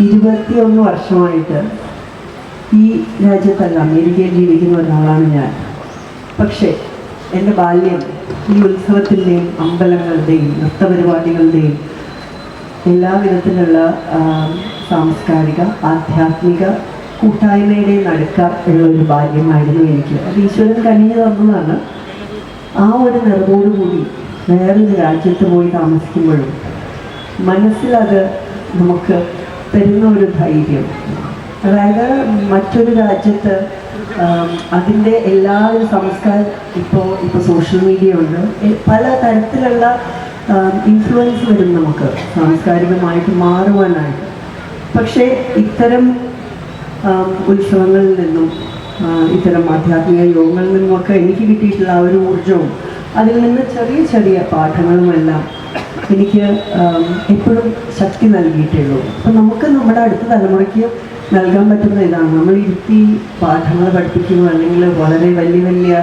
ഇരുപത്തിയൊന്ന് വർഷമായിട്ട് ഈ രാജ്യത്തല്ല അമേരിക്കയിൽ ജീവിക്കുന്ന ഒരാളാണ് ഞാൻ. പക്ഷേ എന്റെ ബാല്യം ഈ ഉത്സവത്തിന്റെയും അമ്പലങ്ങളുടെയും നൃത്തപരിപാടികളുടെയും എല്ലാ വിധത്തിലുള്ള സാംസ്കാരിക ആധ്യാത്മിക കൂട്ടായ്മയുടെ നടുക്ക ഉള്ള ഒരു ബാല്യമായിരുന്നു എനിക്ക്. അത് ഈശ്വരൻ കനിഞ്ഞു തന്നതാണ്. ആ ഒരു നിറവോടുകൂടി വേറൊരു രാജ്യത്ത് പോയി താമസിക്കുമ്പോഴും മനസ്സിലത് നമുക്ക് തരുന്ന ഒരു ധൈര്യം. അതായത് മറ്റൊരു രാജ്യത്ത് അതിന്റെ എല്ലാ സംസ്കാരം ഇപ്പോൾ ഇപ്പോൾ സോഷ്യൽ മീഡിയ ഉണ്ട്. പല തരത്തിലുള്ള ഇൻഫ്ലുവൻസ് വരും നമുക്ക്. സാംസ്കാരികമായിട്ട് മാറുവാനായിട്ട്. പക്ഷേ ഇത്തരം ഉത്സവങ്ങളിൽ നിന്നും ഇത്തരം ആധ്യാത്മിക യോഗങ്ങളിൽ നിന്നുമൊക്കെ എനിക്ക് കിട്ടിയിട്ടുള്ള ആ ഒരു ഊർജവും അതിൽ നിന്ന് ചെറിയ ചെറിയ പാഠങ്ങളുമെല്ലാം എനിക്ക് എപ്പോഴും ശക്തി നൽകിയിട്ടുള്ളൂ. അപ്പം നമുക്ക് നമ്മുടെ അടുത്ത തലമുറയ്ക്ക് നൽകാൻ പറ്റുന്ന ഇതാണ്. നമ്മൾ ഇരുത്തി പാഠങ്ങൾ പഠിപ്പിക്കുന്നു അല്ലെങ്കിൽ വളരെ വലിയ വലിയ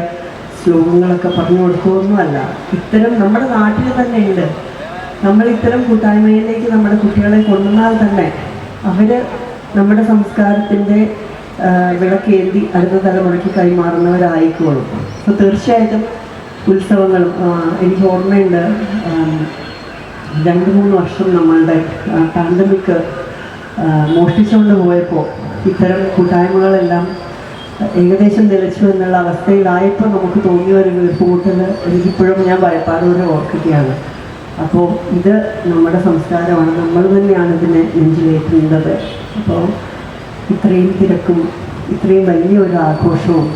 ശ്ലോകങ്ങളൊക്കെ പറഞ്ഞു കൊടുക്കുകയൊന്നുമല്ല. ഇത്തരം നമ്മുടെ നാട്ടിൽ തന്നെ ഉണ്ട്. നമ്മൾ ഇത്തരം കൂട്ടായ്മയിലേക്ക് നമ്മുടെ കുട്ടികളെ കൊണ്ടുവന്നാൽ തന്നെ അവർ നമ്മുടെ സംസ്കാരത്തിന്റെ വിളക്കേന്തി അടുത്ത തലമുറയ്ക്ക് കൈമാറുന്നവരായിക്കോളും. അപ്പോൾ തീർച്ചയായിട്ടും ഉത്സവങ്ങളും എനിക്ക് ഓർമ്മയുണ്ട് രണ്ട് മൂന്ന് വർഷം നമ്മളുടെ പാൻഡമിക് മോഷ്ടിച്ചുകൊണ്ട് പോയപ്പോൾ ഇത്തരം കൂട്ടായ്മകളെല്ലാം ഏകദേശം നിലച്ചു എന്നുള്ള അവസ്ഥയിലായപ്പോൾ നമുക്ക് തോന്നിയ ഒരു വീർപ്പുകൂട്ടൽ എനിക്കിപ്പോഴും ഞാൻ ഭയപ്പാടോടെ ഓർക്കുകയാണ്. അപ്പോൾ ഇത് നമ്മുടെ സംസ്കാരമാണ് നമ്മൾ തന്നെയാണ് ഇതിനെ നെഞ്ചിലേറ്റുന്നത് അപ്പോൾ ഇത്രയും തിരക്കും ഇത്രയും വലിയൊരു ആഘോഷവും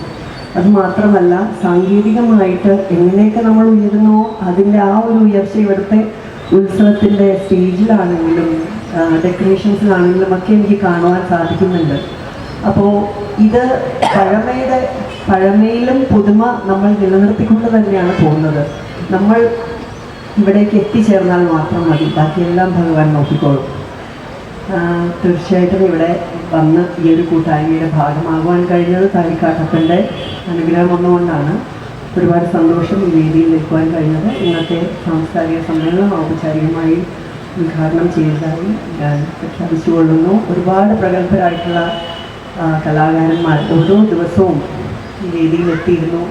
അതുമാത്രമല്ല സാങ്കേതികമായിട്ട് എങ്ങനെയൊക്കെ നമ്മൾ ഉയരുന്നോ അതിന്റെ ആ ഒരു ഉയർച്ച ഇവിടുത്തെ ഉത്സവത്തിന്റെ സ്റ്റേജിലാണെങ്കിലും ഡെക്കറേഷൻസിലാണെങ്കിലും ഒക്കെ എനിക്ക് കാണുവാൻ സാധിക്കുന്നുണ്ട്. അപ്പോൾ ഇത് പഴമയുടെ പഴമയിലും പുതുമ നമ്മൾ നിലനിർത്തിക്കൊണ്ട് തന്നെയാണ് പോകുന്നത്. നമ്മൾ ഇവിടേക്ക് എത്തിച്ചേർന്നാൽ മാത്രം മതി. ബാക്കിയെല്ലാം ഭഗവാൻ നോക്കിക്കോളും. തീർച്ചയായിട്ടും ഇവിടെ വന്ന് ഈ ഒരു കൂട്ടായ്മയുടെ ഭാഗമാകുവാൻ കഴിഞ്ഞത് താരിക്കാട്ടപ്പന്റെ അനുഗ്രഹം ഒന്നുകൊണ്ടാണ് ഒരുപാട് സന്തോഷം ഈ വേദിയിൽ നിൽക്കുവാൻ കഴിഞ്ഞത്. ഇന്നത്തെ സാംസ്കാരിക സമ്മേളനം ഔപചാരികമായി ഉദ്ഘാടനം ചെയ്തതായി ഞാൻ പ്രഖ്യാപിച്ചുകൊള്ളുന്നു. ഒരുപാട് പ്രഗത്ഭരായിട്ടുള്ള കലാകാരന്മാർ ഓരോ ദിവസവും ഈ വേദിയിൽ എത്തിയിരുന്നു.